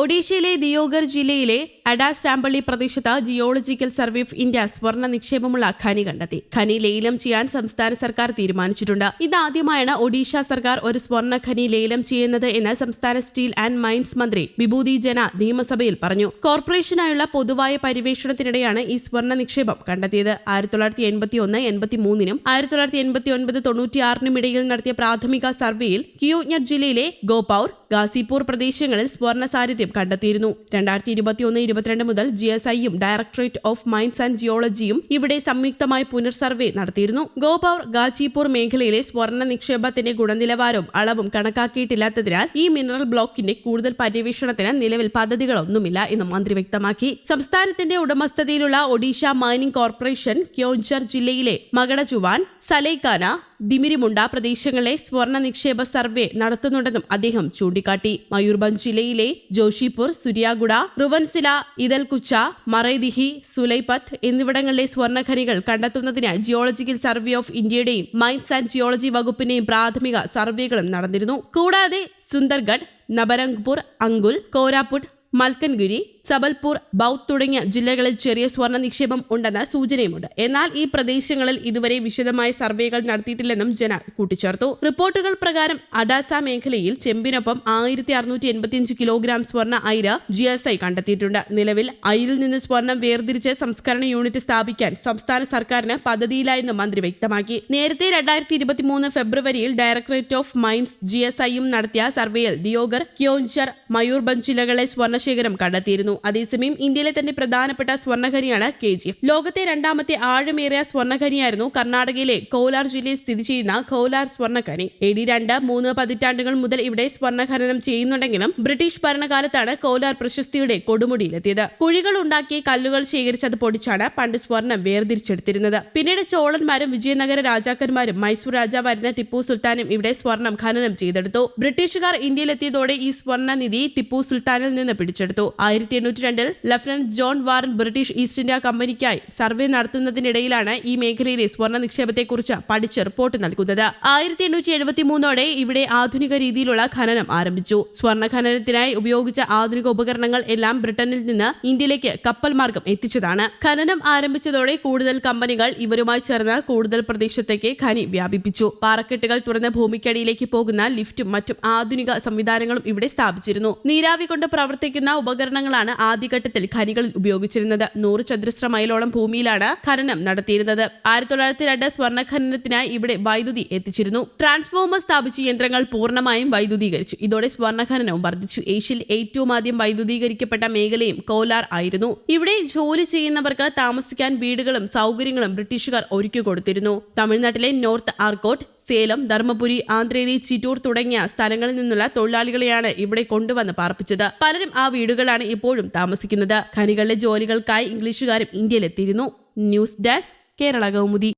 ഒഡീഷയിലെ ദിയോഗർ ജില്ലയിലെ അഡാസ്റ്റാമ്പള്ളി പ്രദേശത്ത് ജിയോളജിക്കൽ സർവേ ഓഫ് ഇന്ത്യ സ്വർണ നിക്ഷേപമുള്ള ഖനി കണ്ടെത്തി. ഖനി ലേലം ചെയ്യാൻ സംസ്ഥാന സർക്കാർ തീരുമാനിച്ചിട്ടുണ്ട്. ഇതാദ്യമായാണ് ഒഡീഷ സർക്കാർ ഒരു സ്വർണ ഖനി ലേലം ചെയ്യുന്നത് എന്ന് സംസ്ഥാന സ്റ്റീൽ ആൻഡ് മൈൻസ് മന്ത്രി വിഭൂതി ജന നിയമസഭയിൽ പറഞ്ഞു. കോർപ്പറേഷനായുള്ള പൊതുവായ പര്യവേഷണത്തിനിടെയാണ് ഈ സ്വർണ നിക്ഷേപം കണ്ടെത്തിയത്. ആയിരത്തി തൊള്ളായിരത്തി എൺപത്തി ഒന്ന് എൺപത്തി മൂന്നിനും ആയിരത്തി തൊള്ളായിരത്തി എൺപത്തി ഒൻപത് തൊണ്ണൂറ്റിയാറിനും ഇടയിൽ നടത്തിയ പ്രാഥമിക സർവേയിൽ കിയോജ്ഞർ ജില്ലയിലെ ഗോപൌർ ഗാസിപൂർ പ്രദേശങ്ങളിൽ സ്വർണ സാന്നിധ്യം കണ്ടെത്തിയിരുന്നു. രണ്ടായിരത്തി ഇരുപത്തിയൊന്ന് ഇരുപത്തിരണ്ട് മുതൽ ജി എസ് ഐയും ഡയറക്ടറേറ്റ് ഓഫ് മൈൻസ് ആൻഡ് ജിയോളജിയും ഇവിടെ സംയുക്തമായി പുനർസർവേ നടത്തിയിരുന്നു. ഗോപൌർ ഗാജിപൂർ മേഖലയിലെ സ്വർണ നിക്ഷേപത്തിന്റെ ഗുണനിലവാരവും അളവും കണക്കാക്കിയിട്ടില്ലാത്തതിനാൽ ഈ മിനറൽ ബ്ലോക്കിന്റെ കൂടുതൽ പര്യവേഷണത്തിന് നിലവിൽ പദ്ധതികളൊന്നുമില്ല എന്ന് മന്ത്രി വ്യക്തമാക്കി. സംസ്ഥാനത്തിന്റെ ഉടമസ്ഥതയിലുള്ള ഒഡീഷ മൈനിംഗ് കോർപ്പറേഷൻ ക്യോഞ്ചർ ജില്ലയിലെ മകടചുവാൻ സലൈക്കാന ദിമിരിമുണ്ട. പ്രദേശങ്ങളിലെ സ്വർണ നിക്ഷേപ സർവേ നടത്തുന്നുണ്ടെന്നും അദ്ദേഹം ചൂണ്ടിക്കാട്ടി. മയൂർഭഞ്ച് ജില്ലയിലെ ജോഷിപൂർ സുര്യാഗുഡ റുവൻസില ഇതൽകുച്ച മറൈദിഹി സുലൈപത്ത് എന്നിവിടങ്ങളിലെ സ്വർണഖനികൾ കണ്ടെത്തുന്നതിന് ജിയോളജിക്കൽ സർവേ ഓഫ് ഇന്ത്യയുടെയും മൈൻസ് ആൻഡ് ജിയോളജി വകുപ്പിന്റെയും പ്രാഥമിക സർവേകളും നടന്നിരുന്നു. കൂടാതെ സുന്ദർഗഡ് നബരംഗ്പൂർ അങ്കുൽ കോരാപുട്ട് മൽക്കൻഗിരി സബൽപൂർ ബൌത്ത് തുടങ്ങിയ ജില്ലകളിൽ ചെറിയ സ്വർണ നിക്ഷേപം ഉണ്ടെന്ന സൂചനയുമുണ്ട്. എന്നാൽ ഈ പ്രദേശങ്ങളിൽ ഇതുവരെ വിശദമായ സർവേകൾ നടത്തിയിട്ടില്ലെന്നും ജന കൂട്ടിച്ചേർത്തു. റിപ്പോർട്ടുകൾ പ്രകാരം അഡാസ മേഖലയിൽ ചെമ്പിനൊപ്പം ആയിരത്തി അറുന്നൂറ്റി എൺപത്തിയഞ്ച് കിലോഗ്രാം സ്വർണ അയിര് ജി എസ് ഐ കണ്ടെത്തിയിട്ടുണ്ട്. നിലവിൽ അയിരിൽ നിന്ന് സ്വർണം വേർതിരിച്ച് സംസ്കരണ യൂണിറ്റ് സ്ഥാപിക്കാൻ സംസ്ഥാന സർക്കാരിന് പദ്ധതിയിലായെന്ന് മന്ത്രി വ്യക്തമാക്കി. നേരത്തെ രണ്ടായിരത്തി ഫെബ്രുവരിയിൽ directorate of mines G S ഐയും നടത്തിയ സർവേയിൽ ദിയോഗർ ക്യോഞ്ചർ മയൂർബഞ്ച് ജില്ലകളിലെ സ്വർണശേഖരം കണ്ടെത്തിയിരുന്നു. അതേസമയം ഇന്ത്യയിലെ തന്നെ പ്രധാനപ്പെട്ട സ്വർണഖനിയാണ് കെ ജി എഫ്. ലോകത്തെ രണ്ടാമത്തെ ആഴമേറിയ സ്വർണഖനിയായിരുന്നു കർണാടകയിലെ കോലാർ ജില്ലയിൽ സ്ഥിതി ചെയ്യുന്ന കോലാർ സ്വർണഖനി. എ ഡി രണ്ട് മൂന്ന് പതിറ്റാണ്ടുകൾ മുതൽ ഇവിടെ സ്വർണഖനനം ചെയ്യുന്നുണ്ടെങ്കിലും ബ്രിട്ടീഷ് ഭരണകാലത്താണ് കോലാർ പ്രശസ്തിയുടെ കൊടുമുടിയിലെത്തിയത്. കുഴികൾ ഉണ്ടാക്കി കല്ലുകൾ ശേഖരിച്ചത് പൊടിച്ചാണ് പണ്ട് സ്വർണം വേർതിരിച്ചെടുത്തിരുന്നത്. പിന്നീട് ചോളന്മാരും വിജയനഗര രാജാക്കന്മാരും മൈസൂർ രാജാവായിരുന്ന ടിപ്പു സുൽത്താനും ഇവിടെ സ്വർണം ഖനനം ചെയ്തെടുത്തു. ബ്രിട്ടീഷുകാർ ഇന്ത്യയിലെത്തിയതോടെ ഈ സ്വർണ നിധി ടിപ്പു സുൽത്താനിൽ നിന്ന് പിടിച്ചെടുത്തു. ആയിരത്തി എണ്ണൂറ്റി രണ്ടിൽ lieutenant John Warren British East India കമ്പനിക്കായി survey നടത്തുന്നതിനിടയിലാണ് ഈ മേഖലയിലെ സ്വർണ നിക്ഷേപത്തെക്കുറിച്ച് പഠിച്ച് റിപ്പോർട്ട് നൽകുന്നത്. ആയിരത്തി എണ്ണൂറ്റി എഴുപത്തി മൂന്നോടെ ഇവിടെ ആധുനിക രീതിയിലുള്ള ഖനനം ആരംഭിച്ചു. സ്വർണ ഖനനത്തിനായി ഉപയോഗിച്ച ആധുനിക ഉപകരണങ്ങൾ എല്ലാം ബ്രിട്ടനിൽ നിന്ന് ഇന്ത്യയിലേക്ക് കപ്പൽ മാർഗം എത്തിച്ചതാണ്. ഖനനം ആരംഭിച്ചതോടെ കൂടുതൽ കമ്പനികൾ ഇവരുമായി ചേർന്ന് കൂടുതൽ പ്രദേശത്തേക്ക് ഖനി വ്യാപിപ്പിച്ചു. പാറക്കെട്ടുകൾ തുറന്ന ഭൂമിക്കടിയിലേക്ക് പോകുന്ന ലിഫ്റ്റും മറ്റും ആധുനിക സംവിധാനങ്ങളും ഇവിടെ സ്ഥാപിച്ചിരുന്നു. നീരാവി കൊണ്ട് പ്രവർത്തിക്കുന്ന ഉപകരണങ്ങളാണ് ആദ്യഘട്ടത്തിൽ ഖനികളിൽ ഉപയോഗിച്ചിരുന്നത്. നൂറ് ചതുരശ്ര മൈലോളം ഭൂമിയിലാണ് ഖനനം നടത്തിയിരുന്നത്. ആയിരത്തി തൊള്ളായിരത്തി രണ്ട് സ്വർണ ഖനനത്തിനായി ഇവിടെ വൈദ്യുതി എത്തിച്ചിരുന്നു. ട്രാൻസ്ഫോമർ സ്ഥാപിച്ച യന്ത്രങ്ങൾ പൂർണമായും വൈദ്യുതീകരിച്ചു. ഇതോടെ സ്വർണ ഖനനവും വർദ്ധിച്ചു. ഏഷ്യയിൽ ഏറ്റവും ആദ്യം വൈദ്യുതീകരിക്കപ്പെട്ട മേഖലയും കോലാർ ആയിരുന്നു. ഇവിടെ ജോലി ചെയ്യുന്നവർക്ക് താമസിക്കാൻ വീടുകളും സൗകര്യങ്ങളും ബ്രിട്ടീഷുകാർ ഒരുക്കി കൊടുത്തിരുന്നു തമിഴ്നാട്ടിലെ നോർത്ത് ആർക്കോട്ട് സേലം ധർമ്മപുരി ആന്ധ്രയിലെ ചിറ്റൂർ തുടങ്ങിയ സ്ഥലങ്ങളിൽ നിന്നുള്ള തൊഴിലാളികളെയാണ് ഇവിടെ കൊണ്ടുവന്ന് പാർപ്പിച്ചത്. പലരും ആ വീടുകളാണ് ഇപ്പോഴും താമസിക്കുന്നത്. ഖനികളിലെ ജോലികൾക്കായി ഇംഗ്ലീഷുകാരും ഇന്ത്യയിലെത്തിയിരുന്നു. News desk Kerala Kaumudi.